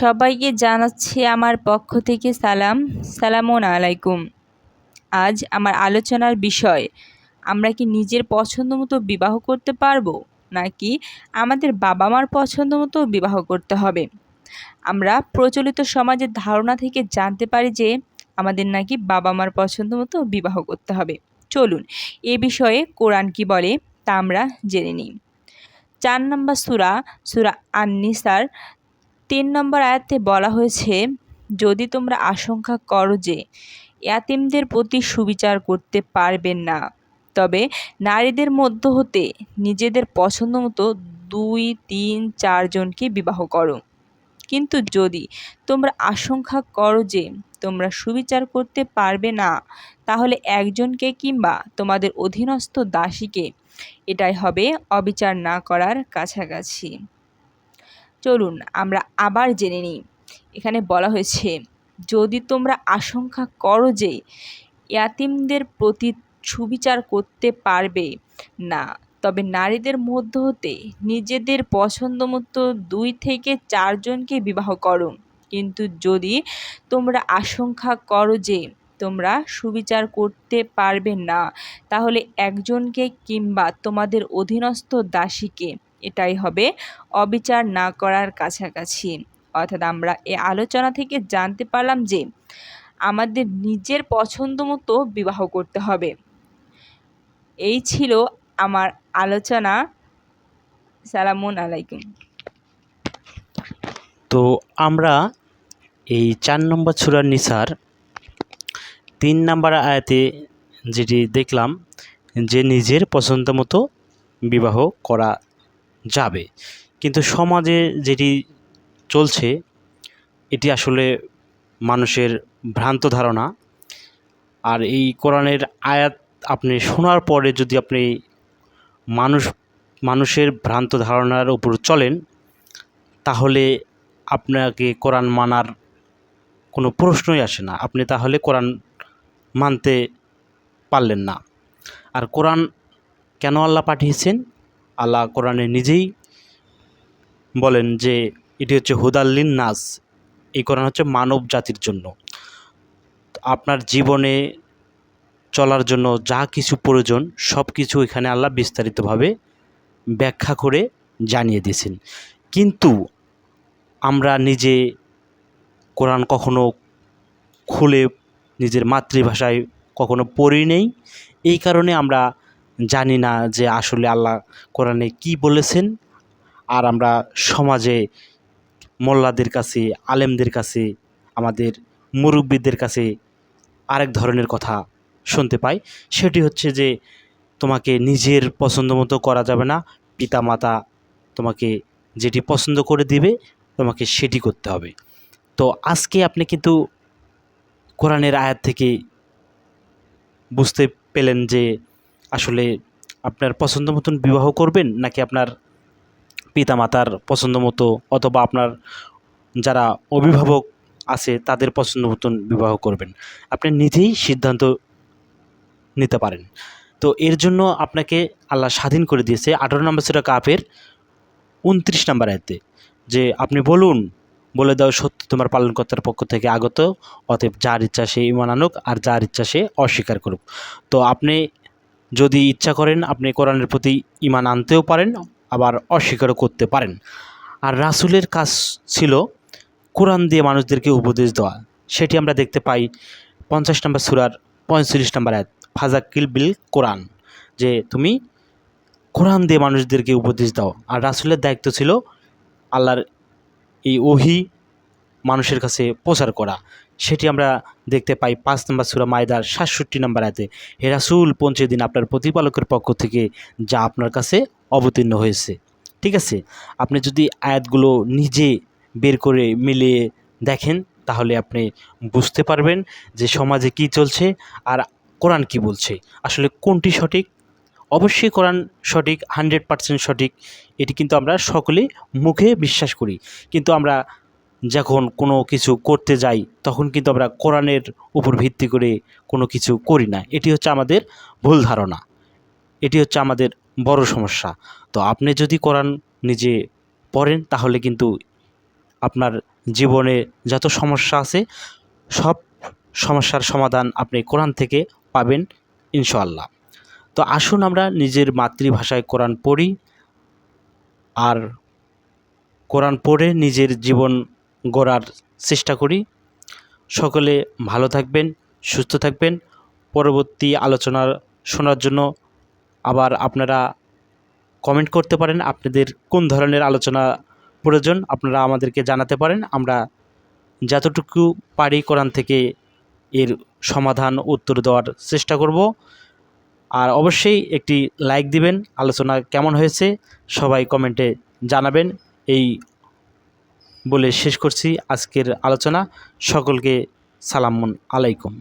সবাইকে জানাচ্ছি আমার পক্ষ থেকে সালাম। সালামুন আলাইকুম। আজ আমার আলোচনার বিষয়, আমরা কি নিজের পছন্দ মতো বিবাহ করতে পারব, নাকি আমাদের বাবা মার পছন্দ মতো বিবাহ করতে হবে? আমরা প্রচলিত সমাজের ধারণা থেকে জানতে পারি যে আমাদের নাকি বাবা মার পছন্দ মতো বিবাহ করতে হবে। চলুন, এ বিষয়ে কোরআন কি বলে তা আমরা জেনে নিই। চার নম্বর সুরা সুরা আননিসার তিন নম্বর আয়াতে বলা হয়েছে, যদি তোমরা আশঙ্কা করো যে ইয়াতিমদের প্রতি সুবিচার করতে পারবেন না, তবে নারীদের মধ্য হতে নিজেদের পছন্দ মতো দুই, তিন চারজনকে বিবাহ করো। কিন্তু যদি তোমরা আশঙ্কা করো যে তোমরা সুবিচার করতে পারবে না, তাহলে একজনকে কিংবা তোমাদের অধীনস্থ দাসীকে এটাই হবে অবিচার না করার কাছাকাছি। চলুন আমরা আবার জেনে নিই। এখানে বলা হয়েছে, যদি তোমরা আশঙ্কা করো যে ইয়াতিমদের প্রতি সুবিচার করতে পারবে না, তবে নারীদের মধ্য হতে নিজেদের পছন্দ মতো দুই থেকে চারজনকে বিবাহ করো। কিন্তু যদি তোমরা আশঙ্কা করো যে তোমরা সুবিচার করতে পারবে না, তাহলে একজনকে কিংবা তোমাদের অধীনস্থ দাসীকে এটাই হবে। অবিচার না করার কাছাকাছি। অর্থাৎ আমরা এ আলোচনা থেকে জানতে পারলাম যে, আমাদের নিজের পছন্দ মতো বিবাহ করতে হবে। এই ছিল আমার আলোচনা। সালামুন আলাইকুম। তো আমরা এই চার নম্বর ছুরার নিসার তিন নম্বর আয়াতে যেটি দেখলাম যে নিজের পছন্দ মতো বিবাহ করা যাবে। কিন্তু সমাজে যেটি চলছে, এটি আসলে মানুষের ভ্রান্ত ধারণা। আর এই কোরআনের আয়াত আপনি শোনার পরে যদি আপনি মানুষ, মানুষের ভ্রান্ত ধারণার উপর চলেন, তাহলে আপনাকে কোরআন মানার কোনো প্রশ্নই আসে না। আপনি তাহলে কোরআন মানতে পারলেন না। আর কোরআন কেন আল্লাহ পাঠিয়েছেন? আল্লাহ কোরআনে নিজেই বলেন যে এটি হচ্ছে হুদাল্লিন নাস এই কোরআন হচ্ছে মানব জাতির জন্য। আপনার জীবনে চলার জন্য যা কিছু প্রয়োজন সব কিছু এখানে আল্লাহ বিস্তারিতভাবে ব্যাখ্যা করে জানিয়ে দিয়েছেন। কিন্তু আমরা নিজে কোরআন কখনো খুলে নিজের মাতৃভাষায় কখনো পড়ি নেই। এই কারণে আমরা জানি না যে আসলে আল্লাহ কোরআনে কি বলেছেন। আর আমরা সমাজে মোল্লাদের কাছে, আলেমদের কাছে, আমাদের মুরব্বীদের কাছে আরেক ধরনের কথা শুনতে পাই। সেটি হচ্ছে যে তোমাকে নিজের পছন্দ মতো করা যাবে না পিতা মাতা তোমাকে যেটি পছন্দ করে দিবে, তোমাকে সেটি করতে হবে। তো আজকে আপনি কিন্তু কোরআনের আয়াত থেকে বুঝতে পেলেন যে আসলে আপনার পছন্দ মতন বিবাহ করবেন নাকি আপনার পিতামাতার পছন্দ মতো অথবা আপনার যারা অভিভাবক আছে তাদের পছন্দ মতন বিবাহ করবেন? আপনি নিজেই সিদ্ধান্ত নিতে পারেন। তো এর জন্য আপনাকে আল্লাহ স্বাধীন করে দিয়েছে আঠারো নম্বর সেটা কাপের উনত্রিশ নম্বর আয়তে যে আপনি বলুন, বলে দাও সত্য তোমার পালনকর্তার পক্ষ থেকে আগত, অতএব যার ইচ্ছা সে ইমান আনুক আর যার ইচ্ছা সে অস্বীকার করুক। তো আপনি যদি ইচ্ছা করেন আপনি কোরআনের প্রতি ইমান আনতেও পারেন, আবার অস্বীকারও করতে পারেন। আর রাসুলের কাজ ছিল কোরআন দিয়ে মানুষদেরকে উপদেশ দেওয়া। সেটি আমরা দেখতে পাই পঞ্চাশ নম্বর সুরার পঁয়ত্রিশ নম্বর আয়াত ফাজাক্কিল বিল কোরআন, যে তুমি কোরআন দিয়ে মানুষদেরকে উপদেশ দাও। আর রাসুলের দায়িত্ব ছিল আল্লাহর এই ওহি মানুষের কাছে প্রচার করা। সেটি আমরা দেখতে পাই পাঁচ নম্বর সুরা মায়দার সাতষট্টি নম্বর আয়াতে। হে রাসুল, পৌঁছে দিন আপনার প্রতিপালকের পক্ষ থেকে যা আপনার কাছে অবতীর্ণ হয়েছে। ঠিক আছে? আপনি যদি আয়াতগুলো নিজে বের করে মিলিয়ে দেখেন, তাহলে আপনি বুঝতে পারবেন যে সমাজে কি চলছে আর কোরআন কি বলছে। আসলে কোনটি সঠিক? অবশ্যই কোরআন সঠিক, হান্ড্রেড পার্সেন্ট সঠিক। এটি কিন্তু আমরা সকলে মুখে বিশ্বাস করি। কিন্তু আমরা যখন কোনো কিছু করতে যাই, তখন কিন্তু আমরা কোরআনের উপর ভিত্তি করে কোনো কিছু করি না। এটি হচ্ছে আমাদের ভুল ধারণা। এটি হচ্ছে আমাদের বড় সমস্যা। তো আপনি যদি কোরআন নিজে পড়েন, তাহলে কিন্তু আপনার জীবনে যত সমস্যা আছে, সব সমস্যার সমাধান আপনি কোরআন থেকে পাবেন ইনশাআল্লাহ। তো আসুন আমরা নিজের মাতৃভাষায় কোরআন পড়ি, আর কোরআন পড়ে নিজের জীবন গড়ার চেষ্টা করি। সকলে ভালো থাকবেন, সুস্থ থাকবেন। পরবর্তী আলোচনা শোনার জন্য আবার আপনারা কমেন্ট করতে পারেন। আপনাদের কোন ধরনের আলোচনা প্রয়োজন আপনারা আমাদেরকে জানাতে পারেন। আমরা যতটুকু পারি কোরআন থেকে এর সমাধান, উত্তর দেওয়ার চেষ্টা করব। আর অবশ্যই একটি লাইক দিবেন। আলোচনা কেমন হয়েছে সবাই কমেন্টে জানাবেন। এই বলে শেষ করছি আজকের আলোচনা। সকলকে সালামুন আলাইকুম।